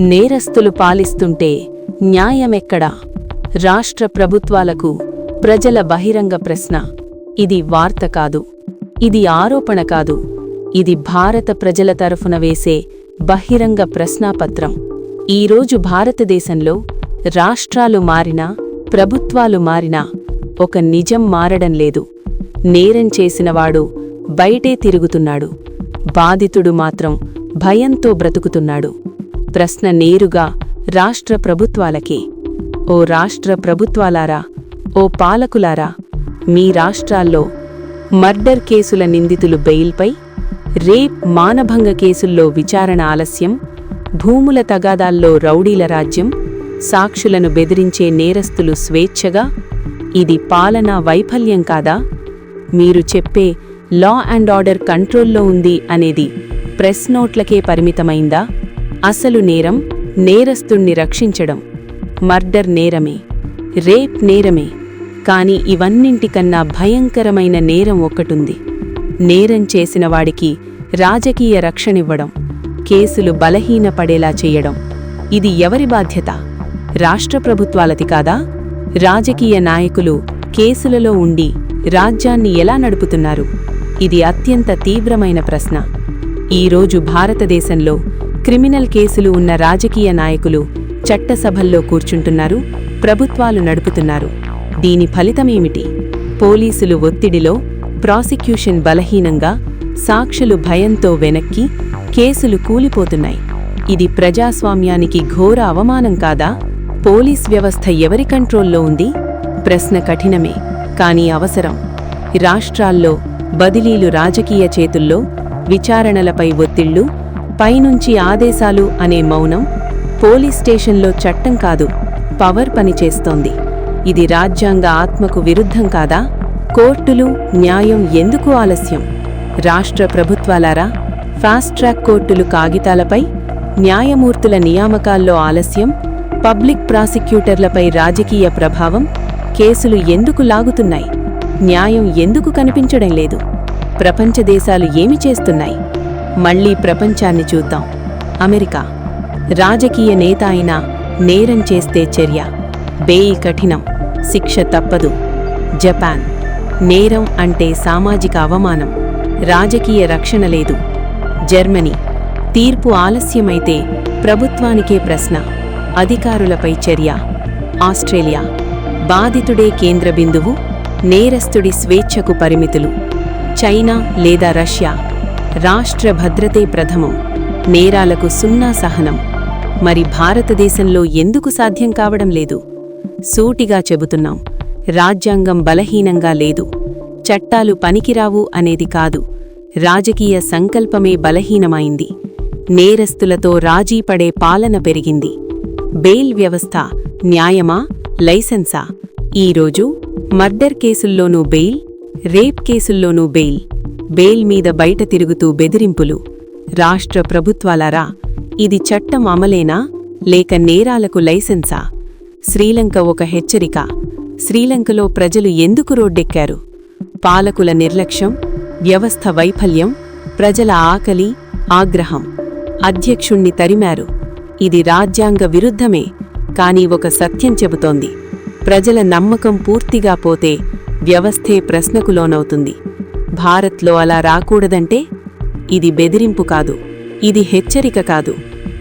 నేరస్తులు పాలిస్తుంటే న్యాయమెక్కడా? రాష్ట్ర ప్రభుత్వాలకు ప్రజల బహిరంగ ప్రశ్న. ఇది వార్త కాదు. ఇది ఆరోపణ కాదు. ఇది భారత ప్రజల తరఫున వేసే బహిరంగ ప్రశ్నాపత్రం. ఈరోజు భారతదేశంలో రాష్ట్రాలు మారినా ప్రభుత్వాలు మారినా ఒక నిజం మారడం లేదు. నేరం చేసినవాడు బయటే తిరుగుతున్నాడు. బాధితుడు మాత్రం భయంతో బ్రతుకుతున్నాడు. ప్రశ్న నేరుగా రాష్ట్ర ప్రభుత్వాలకే. ఓ రాష్ట్ర ప్రభుత్వాలారా ఓ పాలకులారా మీ రాష్ట్రాల్లో మర్డర్ కేసుల నిందితులు బెయిల్పై రేప్ మానభంగ కేసుల్లో విచారణ ఆలస్యం భూముల తగాదాల్లో రౌడీల రాజ్యం సాక్షులను బెదిరించే నేరస్తులు స్వేచ్ఛగా ఇది పాలనా వైఫల్యం కాదా? మీరు చెప్పే లా అండ్ ఆర్డర్ కంట్రోల్లో ఉంది అనేది ప్రెస్ నోట్లకే పరిమితమైందా? అసలు నేరం నేరస్తుణ్ణి రక్షించడం. మర్డర్ నేరమే రేప్ నేరమే. కాని ఇవన్నింటికన్నా భయంకరమైన నేరం ఒకటుంది. నేరం చేసిన వాడికి రాజకీయ రక్షణివ్వడం కేసులు బలహీనపడేలా చేయడం. ఇది ఎవరి బాధ్యత? రాష్ట్ర ప్రభుత్వాలది కాదా? రాజకీయ నాయకులు కేసులలో ఉండి రాజ్యాన్ని ఎలా నడుపుతున్నారు? ఇది అత్యంత తీవ్రమైన ప్రశ్న. ఈరోజు భారతదేశంలో క్రిమినల్ కేసులు ఉన్న రాజకీయ నాయకులు చట్టసభల్లో కూర్చుంటున్నారు ప్రభుత్వాలు నడుపుతున్నారు. దీని ఫలితమేమిటి? పోలీసులు ఒత్తిడిలో ప్రాసిక్యూషన్ బలహీనంగా సాక్షులు భయంతో వెనక్కి కేసులు కూలిపోతున్నాయి. ఇది ప్రజాస్వామ్యానికి ఘోర అవమానం కాదా? పోలీస్ వ్యవస్థ ఎవరి కంట్రోల్లో ఉంది? ప్రశ్న కఠినమే కానీ అవసరం. రాష్ట్రాల్లో బదిలీలు రాజకీయ చేతుల్లో విచారణలపై ఒత్తిళ్ళు పైనుంచి ఆదేశాలు అనే మౌనం పోలీస్ స్టేషన్లో చట్టం కాదు పవర్ పనిచేస్తోంది ఇది రాజ్యాంగ ఆత్మకు విరుద్ధం కాదా? కోర్టులు న్యాయం ఎందుకు ఆలస్యం? రాష్ట్ర ప్రభుత్వాలారా ఫాస్ట్ ట్రాక్ కోర్టులు కాగితాలపై న్యాయమూర్తుల నియామకాల్లో ఆలస్యం పబ్లిక్ ప్రాసిక్యూటర్లపై రాజకీయ ప్రభావం కేసులు ఎందుకు లాగుతున్నాయి? న్యాయం ఎందుకు కనిపించడం లేదు? ప్రపంచ దేశాలు ఏమి చేస్తున్నాయి? మళ్ళీ ప్రపంచాన్ని చూద్దాం. అమెరికా. రాజకీయ నేత అయినా నేరం చేస్తే చర్య. బేయి కఠినం. శిక్ష తప్పదు. జపాన్. నేరం అంటే సామాజిక అవమానం. రాజకీయ రక్షణ లేదు. జర్మనీ. తీర్పు ఆలస్యమైతే ప్రభుత్వానికే ప్రశ్న. అధికారులపై చర్య. ఆస్ట్రేలియా. బాధితుడే కేంద్ర బిందువు నేరస్తుడి స్వేచ్ఛకు పరిమితులు. చైనా లేదా రష్యా. రాష్ట్ర భద్రతే ప్రథమం నేరాలకు సున్నా సహనం. మరి భారతదేశంలో ఎందుకు సాధ్యం కావడం లేదు? సూటిగా చెబుతున్నాం రాజ్యాంగం బలహీనంగా లేదు చట్టాలు పనికిరావు అనేది కాదు రాజకీయ సంకల్పమే బలహీనమైంది నేరస్తులతో రాజీపడే పాలన పెరిగింది. బెయిల్ వ్యవస్థ న్యాయమా లైసెన్సా? ఈరోజు మర్డర్ కేసుల్లోనూ బెయిల్ రేప్ కేసుల్లోనూ బెయిల్. బెయిల్ మీద బయట తిరుగుతూ బెదిరింపులు. రాష్ట్ర ప్రభుత్వాలారా ఇది చట్టం అమలేనా? లేక నేరాలకు లైసెన్సా? శ్రీలంక ఒక హెచ్చరిక. శ్రీలంకలో ప్రజలు ఎందుకు రోడ్డెక్కారు? పాలకుల నిర్లక్ష్యం వ్యవస్థ వైఫల్యం ప్రజల ఆకలి ఆగ్రహం. అధ్యక్షుణ్ణి తరిమారు. ఇది రాజ్యాంగ విరుద్ధమే కాని ఒక సత్యం చెబుతోంది. ప్రజల నమ్మకం పూర్తిగా పోతే వ్యవస్థే ప్రశ్నకు లోనవుతుంది. భారత్లో అలా రాకూడదంటే ఇది బెదిరింపు కాదు ఇది హెచ్చరిక కాదు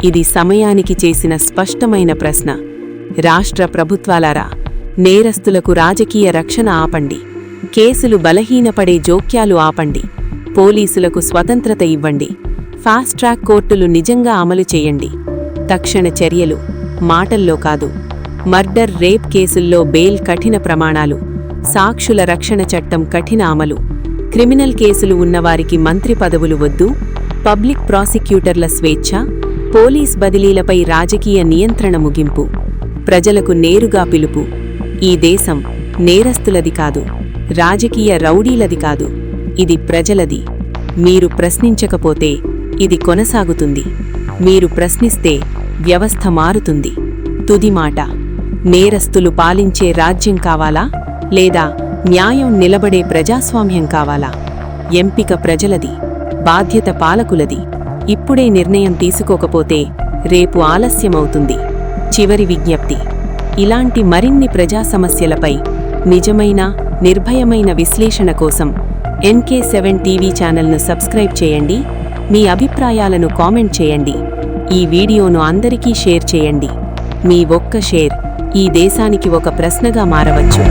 ఇది సమయానికి చేసిన స్పష్టమైన ప్రశ్న. రాష్ట్ర ప్రభుత్వాలారా నేరస్తులకు రాజకీయ రక్షణ ఆపండి కేసులు బలహీనపడే జోక్యాలు ఆపండి పోలీసులకు స్వతంత్రత ఇవ్వండి ఫాస్ట్ ట్రాక్ కోర్టులు నిజంగా అమలు చేయండి. తక్షణ చర్యలు మాటల్లో కాదు మర్డర్ రేప్ కేసుల్లో బెయిల్ కఠిన ప్రమాణాలు సాక్షుల రక్షణ చట్టం కఠిన అమలు. క్రిమినల్ కేసులు ఉన్నవారికి మంత్రి పదవులు వద్దు పబ్లిక్ ప్రాసిక్యూటర్ల స్వేచ్ఛ పోలీస్ బదిలీలపై రాజకీయ నియంత్రణ ముగింపు. ప్రజలకు నేరుగా పిలుపు. ఈ దేశం నేరస్తులది కాదు రాజకీయ రౌడీలది కాదు ఇది ప్రజలది. మీరు ప్రశ్నించకపోతే ఇది కొనసాగుతుంది. మీరు ప్రశ్నిస్తే వ్యవస్థ మారుతుంది. తుది మాట. నేరస్తులు పాలించే రాజ్యం కావాలా లేదా న్యాయం నిలబడే ప్రజాస్వామ్యం కావాలా? ఎంపిక ప్రజలది బాధ్యత పాలకులది. ఇప్పుడే నిర్ణయం తీసుకోకపోతే రేపు ఆలస్యమవుతుంది. చివరి విజ్ఞప్తి. ఇలాంటి మరిన్ని ప్రజా సమస్యలపై నిజమైన నిర్భయమైన విశ్లేషణ కోసం ఎన్కే సెవెన్ టీవీ ఛానల్ను సబ్స్క్రైబ్ చేయండి. మీ అభిప్రాయాలను కామెంట్ చేయండి. ఈ వీడియోను అందరికీ షేర్ చేయండి. మీ ఒక్క షేర్ ఈ దేశానికి ఒక ప్రశ్నగా మారవచ్చు.